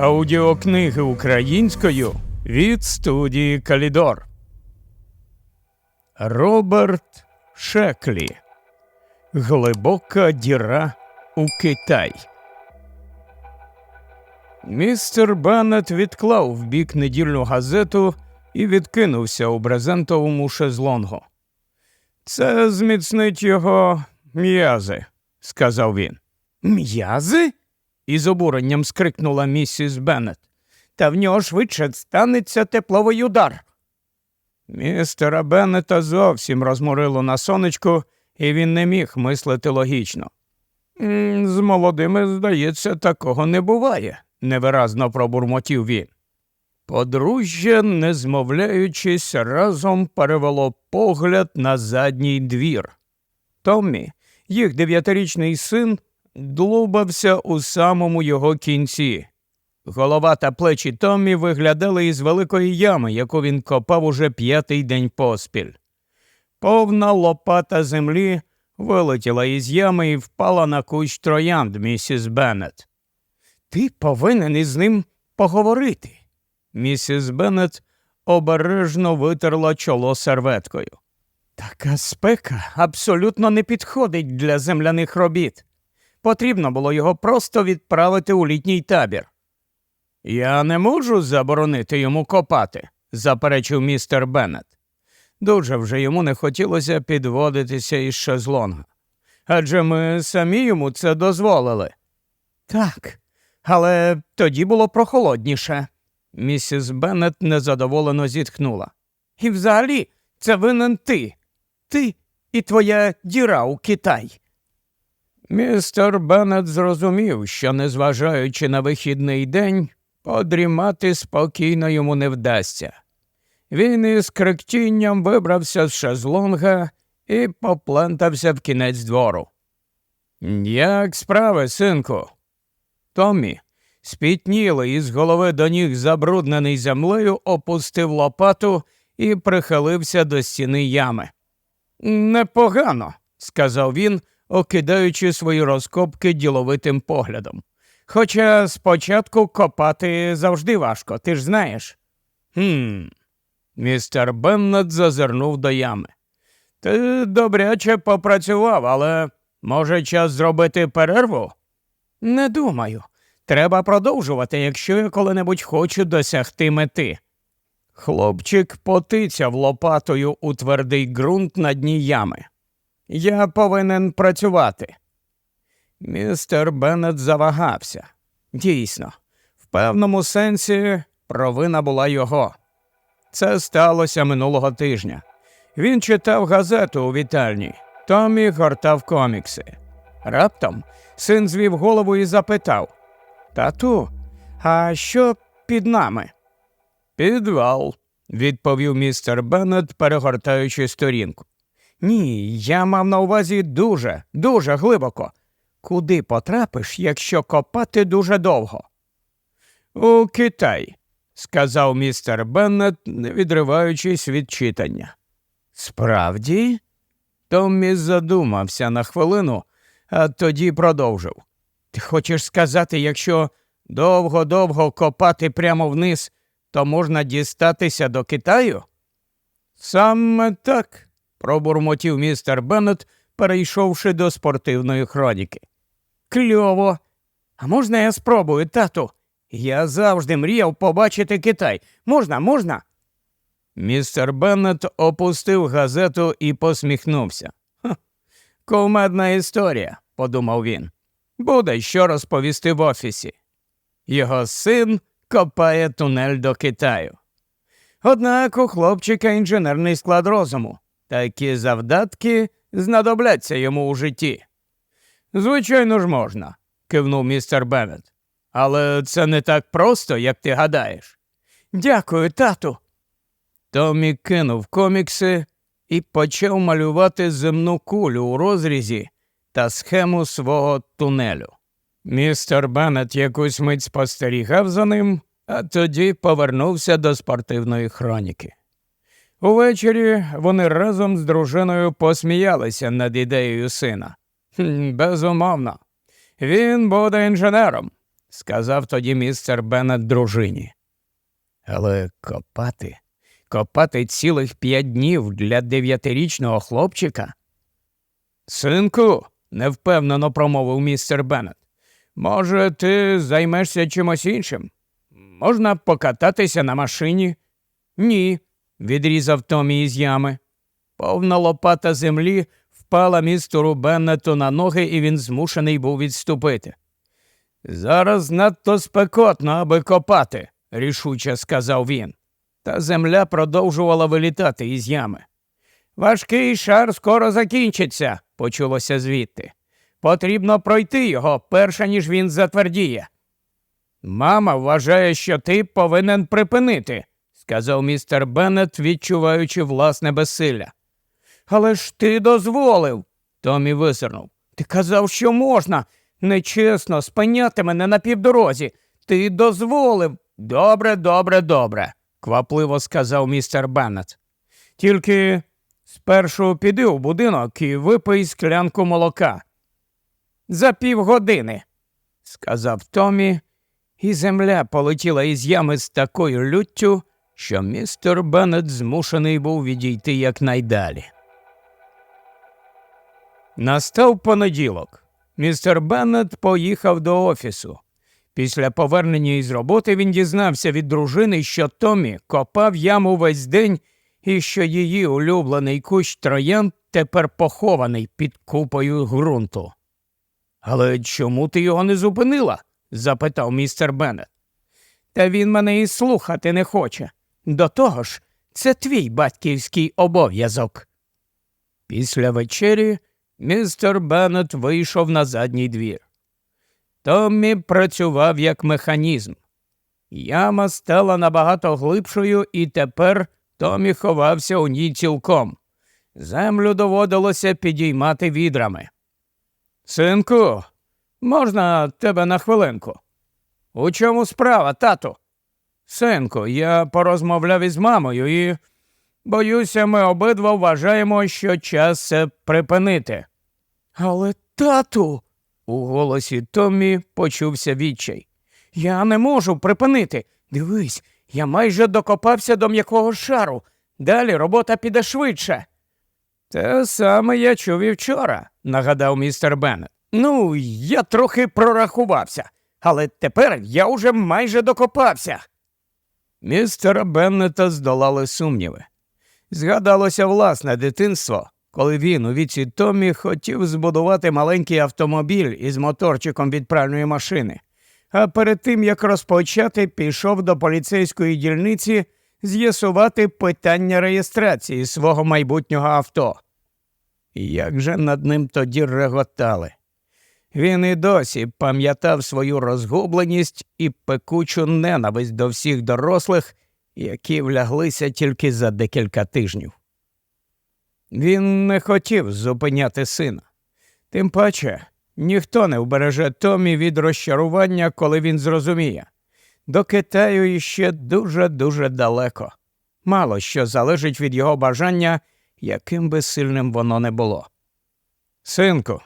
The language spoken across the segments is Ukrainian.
Аудіокниги українською від студії Калідор. Роберт Шеклі. Глибока діра у Китай. Містер Беннет відклав в бік недільну газету і відкинувся у брезентовому шезлонгу. Це зміцнить його м'язи, сказав він. М'язи? Із обуренням скрикнула місіс Беннет. Та в нього швидше станеться тепловий удар. Містера Беннета зовсім розморило на сонечку, і він не міг мислити логічно. З молодими, здається, такого не буває, невиразно пробурмотів він. Подружжя, не змовляючись, разом перевело погляд на задній двір. Томмі, їх дев'ятирічний син, длубався у самому його кінці. Голова та плечі Томмі виглядали із великої ями, яку він копав уже п'ятий день поспіль. Повна лопата землі вилетіла із ями і впала на кущ троянд, місіс Беннет. Ти повинен із ним поговорити. Місіс Беннет обережно витерла чоло серветкою. Така спека абсолютно не підходить для земляних робіт. Потрібно було його просто відправити у літній табір. Я не можу заборонити йому копати, заперечив містер Беннет. Дуже вже йому не хотілося підводитися із шезлонга. Адже ми самі йому це дозволили. Так, але тоді було прохолодніше. Місіс Беннет незадоволено зітхнула. І взагалі це винен ти. Ти і твоя діра у Китай. Містер Беннет зрозумів, що, незважаючи на вихідний день, подрімати спокійно йому не вдасться. Він із кректінням вибрався з шезлонга і поплентався в кінець двору. Як справи, синку? Томмі, спітнілий із голови до ніг забруднений землею, опустив лопату і прихилився до стіни ями. Непогано, сказав він, окидаючи свої розкопки діловитим поглядом. Хоча спочатку копати завжди важко, ти ж знаєш. Хм. Містер Беннет зазирнув до ями. Ти добряче попрацював, але може час зробити перерву? Не думаю. Треба продовжувати, якщо я коли-небудь хочу досягти мети. Хлопчик потицяв лопатою у твердий ґрунт на дні ями. Я повинен працювати. Містер Беннет завагався. Дійсно, в певному сенсі провина була його. Це сталося минулого тижня. Він читав газету у вітальні, Томі гортав комікси. Раптом син звів голову і запитав Тату, а що під нами? Підвал, відповів містер Беннет, перегортаючи сторінку. Ні, я мав на увазі дуже, дуже глибоко. Куди потрапиш, якщо копати дуже довго? У Китай, сказав містер Беннет, не відриваючись від читання. Справді? Томмі задумався на хвилину, а тоді продовжив. Ти хочеш сказати, якщо довго-довго копати прямо вниз, то можна дістатися до Китаю? Саме так, пробурмотів містер Беннет, перейшовши до спортивної хроніки. Кльово. А можна я спробую, тату? Я завжди мріяв побачити Китай. Можна, можна? Містер Беннет опустив газету і посміхнувся. «Ха, Кумедна історія, подумав він. Буде що розповісти в офісі. Його син копає тунель до Китаю. Однак у хлопчика інженерний склад розуму. Такі завдатки знадобляться йому у житті. Звичайно ж можна, кивнув містер Беннет. Але це не так просто, як ти гадаєш. Дякую, тату. Томі кинув комікси і почав малювати земну кулю у розрізі та схему свого тунелю. Містер Беннет якусь мить спостерігав за ним, а тоді повернувся до спортивної хроніки. Увечері вони разом з дружиною посміялися над ідеєю сина. Безумовно, він буде інженером. сказав тоді містер Беннет дружині. Але копати, копати цілих п'ять днів для дев'ятирічного хлопчика. Синку, невпевнено промовив містер Беннет. Може, ти займешся чимось іншим? Можна покататися на машині? Ні, відрізав Томі із ями. Повна лопата землі впала містеру Беннету на ноги, і він змушений був відступити. Зараз надто спекотно, аби копати, рішуче сказав він. Та земля продовжувала вилітати із ями. Важкий шар скоро закінчиться, почулося звідти. Потрібно пройти його, перше ніж він затвердіє. Мама вважає, що ти повинен припинити, сказав містер Беннет, відчуваючи власне безсилля. Але ж ти дозволив, Томі висернув. Ти казав, що можна. Нечесно, спиняти мене на півдорозі. Ти дозволив. Добре, добре, добре, квапливо сказав містер Беннет. Тільки спершу піди у будинок і випий склянку молока. За півгодини, сказав Томі, і земля полетіла із ями з такою люттю, що містер Беннет змушений був відійти якнайдалі. Настав понеділок. Містер Беннет поїхав до офісу. Після повернення із роботи він дізнався від дружини, що Томі копав яму весь день і що її улюблений кущ троян тепер похований під купою ґрунту. Але чому ти його не зупинила? запитав містер Беннет. Та він мене і слухати не хоче. До того ж, це твій батьківський обов'язок. Після вечері містер Беннет вийшов на задній двір. Томмі працював як механізм. Яма стала набагато глибшою, і тепер Томі ховався у ній цілком. Землю доводилося підіймати відрами. Синку, можна тебе на хвилинку? У чому справа, тату? Синку, я порозмовляв із мамою і, боюся, ми обидва вважаємо, що час це припинити. Але, тату, у голосі Томмі почувся відчай. Я не можу припинити. Дивись, я майже докопався до м'якого шару. Далі робота піде швидше. Те саме я чув і вчора, нагадав містер Беннет. Ну, я трохи прорахувався, але тепер я уже майже докопався. Містера Беннета здолали сумніви. Згадалося власне дитинство, коли він у віці Томі хотів збудувати маленький автомобіль із моторчиком від пральної машини, а перед тим як розпочати, пішов до поліцейської дільниці з'ясувати питання реєстрації свого майбутнього авто. Як же над ним тоді реготали. Він і досі пам'ятав свою розгубленість і пекучу ненависть до всіх дорослих, які вляглися тільки за декілька тижнів. Він не хотів зупиняти сина. Тим паче, ніхто не вбереже Томі від розчарування, коли він зрозуміє. До Китаю іще дуже-дуже далеко. Мало що залежить від його бажання, яким би сильним воно не було. Синку,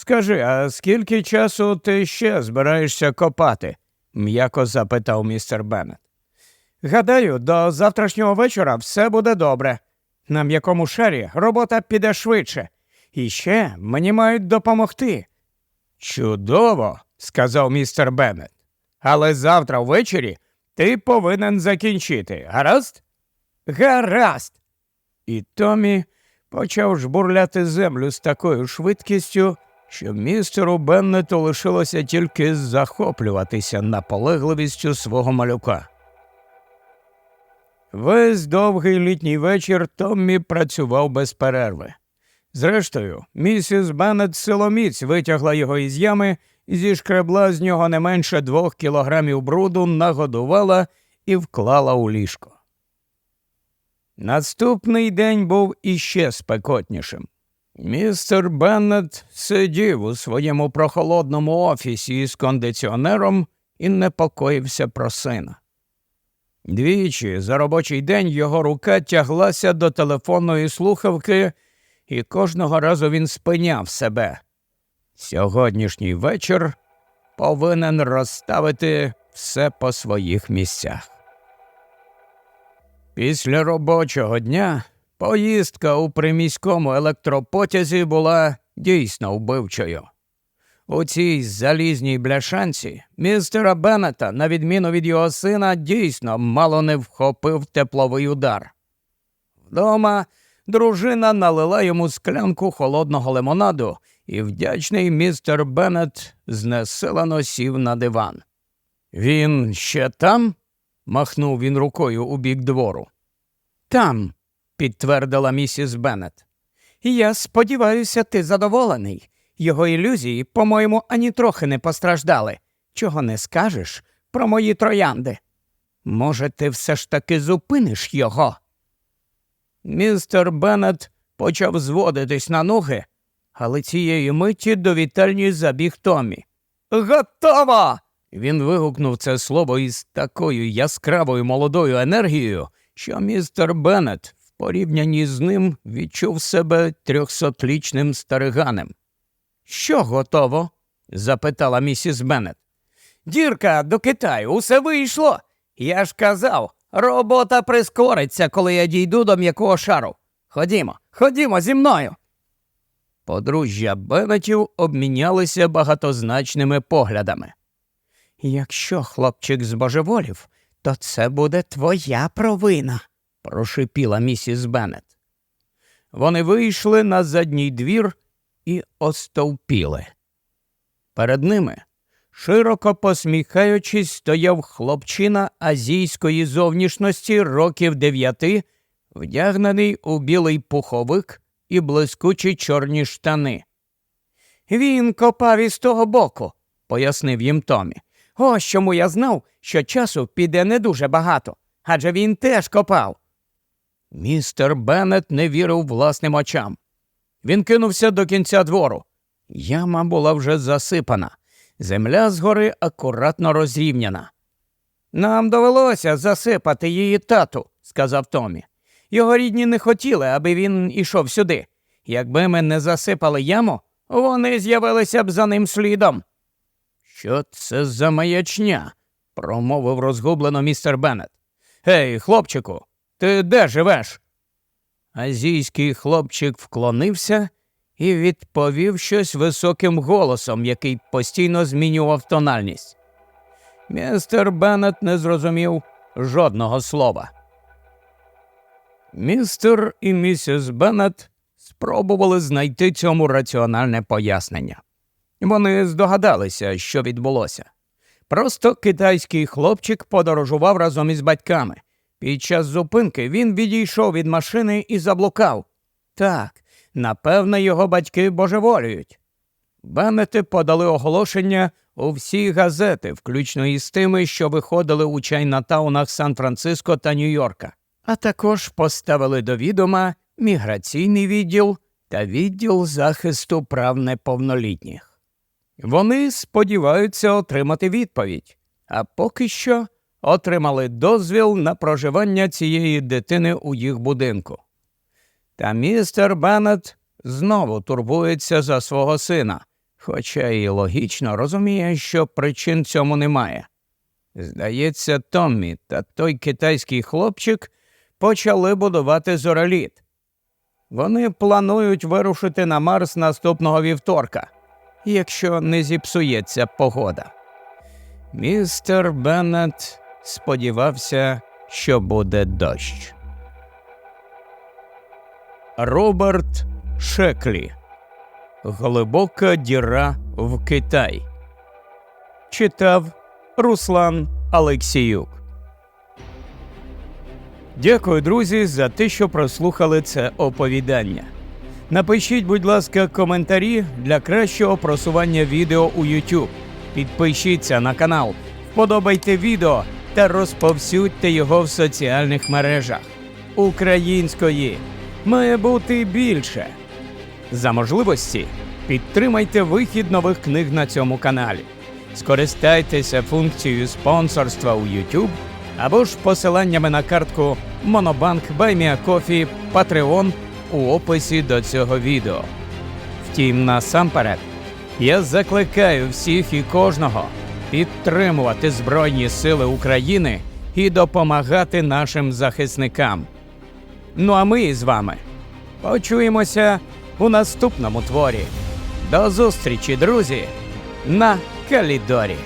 скажи, а скільки часу ти ще збираєшся копати? м'яко запитав містер Беннет. Гадаю, до завтрашнього вечора все буде добре. На м'якому шарі робота піде швидше. І ще мені мають допомогти. Чудово, сказав містер Беннет. Але завтра ввечері ти повинен закінчити. Гаразд? Гаразд. І Томі почав жбурляти землю з такою швидкістю, що містеру Беннету лишилося тільки захоплюватися наполегливістю свого малюка. Весь довгий літній вечір Томмі працював без перерви. Зрештою, місіс Беннет силоміць витягла його із ями, зішкребла з нього не менше двох кілограмів бруду, нагодувала і вклала у ліжко. Наступний день був іще спекотнішим. Містер Беннет сидів у своєму прохолодному офісі із кондиціонером і непокоївся про сина. Двічі за робочий день його рука тяглася до телефонної слухавки, і кожного разу він спиняв себе. Сьогоднішній вечір повинен розставити все по своїх місцях. Після робочого дня поїздка у приміському електропотязі була дійсно вбивчою. У цій залізній бляшанці містера Беннета, на відміну від його сина, дійсно мало не вхопив тепловий удар. Вдома дружина налила йому склянку холодного лимонаду, і вдячний містер Беннет знесилено сів на диван. Він ще там? махнув він рукою у бік двору. Там, підтвердила місіс Беннет. Я сподіваюся, ти задоволений. Його ілюзії, по-моєму, ані трохи не постраждали. Чого не скажеш про мої троянди? Може, ти все ж таки зупиниш його? Містер Беннет почав зводитись на ноги, але цієї миті до вітальні забіг Томі. Готово! Він вигукнув це слово із такою яскравою молодою енергією, що містер Беннет порівнянні з ним відчув себе трьохсотлічним стариганем. Що готово? запитала місіс Беннет. Дірка до Китаю, усе вийшло. Я ж казав, робота прискориться, коли я дійду до м'якого шару. Ходімо, ходімо зі мною. Подружжя Беннетів обмінялися багатозначними поглядами. Якщо хлопчик збожеволів, то це буде твоя провина, прошипіла місіс Беннет. Вони вийшли на задній двір і остовпіли. Перед ними, широко посміхаючись, стояв хлопчина азійської зовнішності років дев'яти, вдягнений у білий пуховик і блискучі чорні штани. Він копав із того боку, пояснив їм Томі. Ось чому я знав, що часу піде не дуже багато, адже він теж копав. Містер Беннет не вірив власним очам. Він кинувся до кінця двору. Яма була вже засипана, земля згори акуратно розрівняна. Нам довелося засипати її тату, сказав Томі. Його рідні не хотіли, аби він ішов сюди. Якби ми не засипали яму, вони з'явилися б за ним слідом. Що це за маячня? промовив розгублено містер Беннет. Гей, хлопчику, ти де живеш? Азійський хлопчик вклонився і відповів щось високим голосом, який постійно змінював тональність. Містер Беннет не зрозумів жодного слова. Містер і місіс Беннет спробували знайти цьому раціональне пояснення. Вони здогадалися, що відбулося. Просто китайський хлопчик подорожував разом із батьками. Під час зупинки він відійшов від машини і заблукав. Так, напевне, його батьки божеволюють. Беннети подали оголошення у всі газети, включно із тими, що виходили у чайнатаунах Сан-Франциско та Нью-Йорка, а також поставили до відома міграційний відділ та відділ захисту прав неповнолітніх. Вони сподіваються отримати відповідь, а поки що отримали дозвіл на проживання цієї дитини у їх будинку. Та містер Беннет знову турбується за свого сина, хоча і логічно розуміє, що причин цьому немає. Здається, Томмі та той китайський хлопчик почали будувати зореліт. Вони планують вирушити на Марс наступного вівторка, якщо не зіпсується погода. Містер Беннет сподівався, що буде дощ. Роберт Шеклі Глибока діра в Китай. Читав Руслан Алексіюк. Дякую, друзі, за те, що прослухали це оповідання. Напишіть, будь ласка, коментарі для кращого просування відео у YouTube. Підпишіться на канал, вподобайте відео та розповсюдьте його в соціальних мережах. Української має бути більше. За можливості підтримайте вихід нових книг на цьому каналі. Скористайтеся функцією спонсорства у YouTube або ж посиланнями на картку Monobank BuyMeACoffee Patreon у описі до цього відео. Втім, насамперед, Я закликаю всіх і кожного підтримувати Збройні Сили України і допомагати нашим захисникам. Ну а ми з вами почуємося у наступному творі. До зустрічі, друзі, на Калідорі.